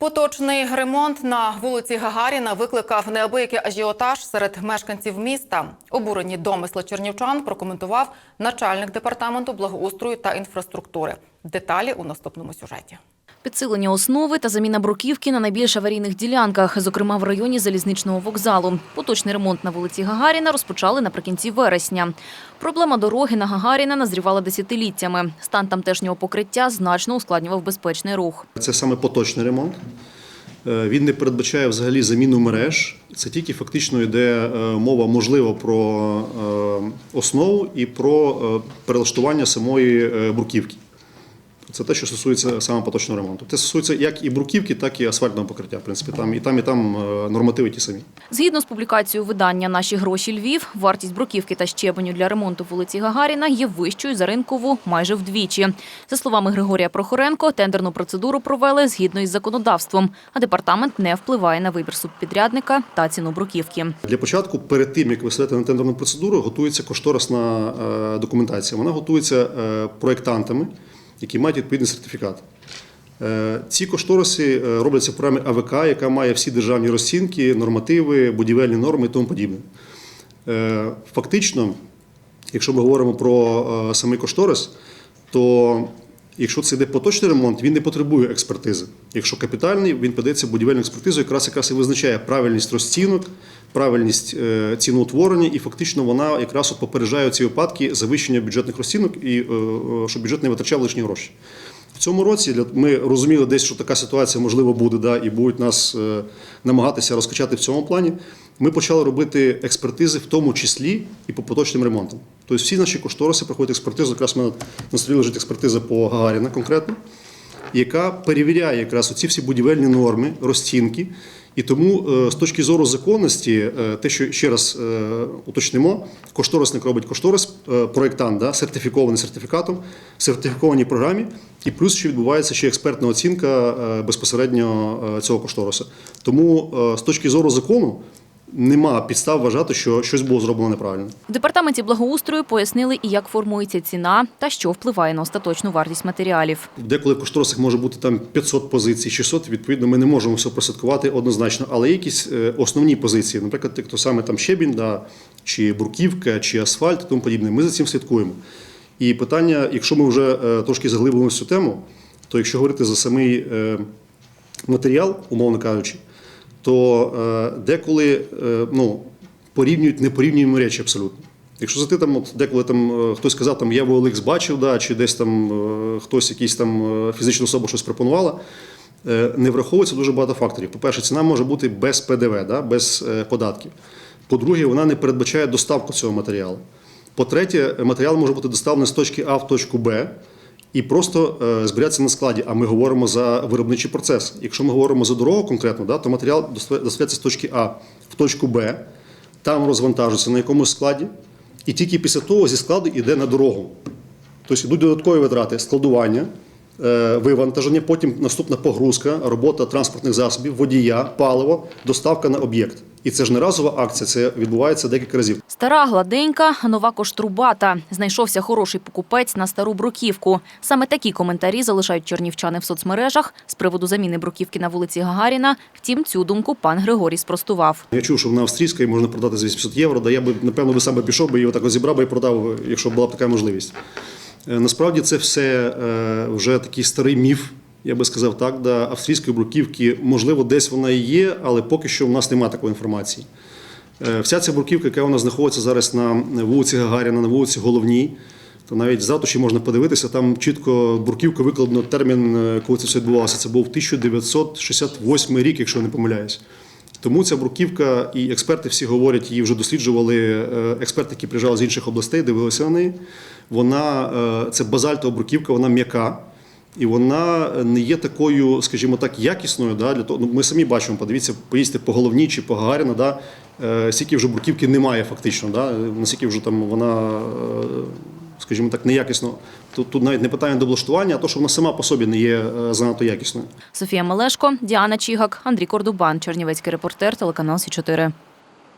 Поточний ремонт на вулиці Гагаріна викликав неабиякий ажіотаж серед мешканців міста. Обурені домисли чернівчан прокоментував начальник департаменту благоустрою та інфраструктури. Деталі у наступному сюжеті. Підсилення основи та заміна бруківки на найбільш аварійних ділянках, зокрема в районі залізничного вокзалу. Поточний ремонт на вулиці Гагаріна розпочали наприкінці вересня. Проблема дороги на Гагаріна назрівала десятиліттями. Стан тамтешнього покриття значно ускладнював безпечний рух. Це саме поточний ремонт. Е, Він не передбачає взагалі заміну мереж. Це тільки фактично йде е, мова можливо про е, основу і про перелаштування самої бруківки. Це те, що стосується саме поточного ремонту. Це стосується як і бруківки, так і асфальтного покриття. В принципі, там і там, і там е, нормативи ті самі. Згідно з публікацією видання Наші гроші Львів, вартість бруківки та щебеню для ремонту вулиці Гагаріна є вищою за ринкову майже вдвічі. За словами Григорія Прохоренко, тендерну процедуру провели згідно із законодавством, а департамент не впливає на вибір субпідрядника та ціну бруківки. Для початку, перед тим як ви на тендерну процедуру, готується кошторисна е, документація. Вона готується е, проєктантами, які мають відповідний сертифікат. Е, Ці кошториси е, робляться в програмі АВК, яка має всі державні розцінки, нормативи, будівельні норми і тому подібне. Е, Фактично, якщо ми говоримо про самий кошторис, то якщо це йде поточний ремонт, він не потребує експертизи. Якщо капітальний, він подається будівельну експертизу, якраз якраз і визначає правильність розцінок, правильність е, ціноутворення, і фактично вона якраз от попереджає ці випадки завищення бюджетних розцінок і е, е, щоб бюджет не витрачав лишні гроші. В цьому році для- ми розуміли десь, що така ситуація можливо буде, да, і будуть нас намагатися розкачати в цьому плані. Ми почали робити експертизи, в тому числі і по поточним ремонтам. Тобто всі наші кошториси проходять експертизу. Якраз в мене лежить експертиза по Гагаріна конкретно, яка перевіряє якраз оці всі будівельні норми, розцінки. І тому е, з точки зору законності, е, те, що ще раз е, уточнимо, кошторисник робить кошторис, проєктант да, сертифікований сертифікатом, сертифікованій програмі, і плюс ще відбувається ще експертна оцінка безпосередньо цього кошторису. Тому з точки зору закону нема підстав вважати, що щось було зроблено неправильно. В департаменті благоустрою пояснили і як формується ціна та що впливає на остаточну вартість матеріалів. Деколи в кошторисах може бути там 500 позицій, 600, відповідно, ми не можемо все прослідкувати однозначно, але є якісь е, основні позиції, наприклад, як то саме там щебінь, да, чи бруківка, чи асфальт і тому подібне. Ми за цим слідкуємо. І питання, якщо ми вже е, трошки заглибилися в цю тему, то якщо говорити за самий е, матеріал, умовно кажучи, то е, деколи е, ну, порівнюють непорівнюємо речі абсолютно. Якщо зайти там, от деколи там е, хтось сказав, там я OLX бачив, да, чи десь там хтось якийсь там фізична особа щось пропонувала, не враховується дуже багато факторів. По-перше, ціна може бути без ПДВ, да, без податків. По-друге, вона не передбачає доставку цього матеріалу. По-третє, матеріал може бути доставлений з точки А в точку Б і просто е, зберігатися на складі. А ми говоримо за виробничий процес. Якщо ми говоримо за дорогу конкретно, да, то матеріал доста- доставляється з точки А в точку Б, там розвантажується на якомусь складі, і тільки після того зі складу йде на дорогу. Тобто йдуть додаткові витрати складування, е, вивантаження, потім наступна погрузка, робота транспортних засобів, водія, паливо, доставка на об'єкт. І це ж не разова акція, це відбувається декілька разів. Стара гладенька, нова коштрубата. Знайшовся хороший покупець на стару бруківку. Саме такі коментарі залишають чернівчани в соцмережах з приводу заміни бруківки на вулиці Гагаріна. Втім, цю думку пан Григорій спростував. Я чув, що вона австрійська і можна продати за 800 євро. Да я би, напевно, би сам би пішов би і отак зібрав би і продав, якщо була б така можливість. Е, Насправді це все е, вже такий старий міф, я би сказав так, да, австрійської бруківки. Можливо, десь вона і є, але поки що в нас немає такої інформації. Е, Вся ця бруківка, яка у нас знаходиться зараз на вулиці Гагаріна, на вулиці Головній, то навіть з ратуші можна подивитися, там чітко бурківка викладено термін, е, коли це все відбувалося. Це був 1968 рік, якщо я не помиляюсь. Тому ця бруківка, і експерти всі говорять, її вже досліджували е, експерти, які приїжджали з інших областей, дивилися на неї. Вона це базальтова бруківка, вона м'яка. І вона не є такою, скажімо так, якісною. Да, для того, ну, ми самі бачимо, подивіться, поїздьте по головній чи по Гагаріна, да, е, скільки вже бруківки немає фактично, да, наскільки вже там вона, е, скажімо так, неякісно. Тут, тут навіть не питання до облаштування, а то, що вона сама по собі не є е, занадто якісною. Софія Мелешко, Діана Чігак, Андрій Кордубан, Чернівецький репортер, телеканал Сі 4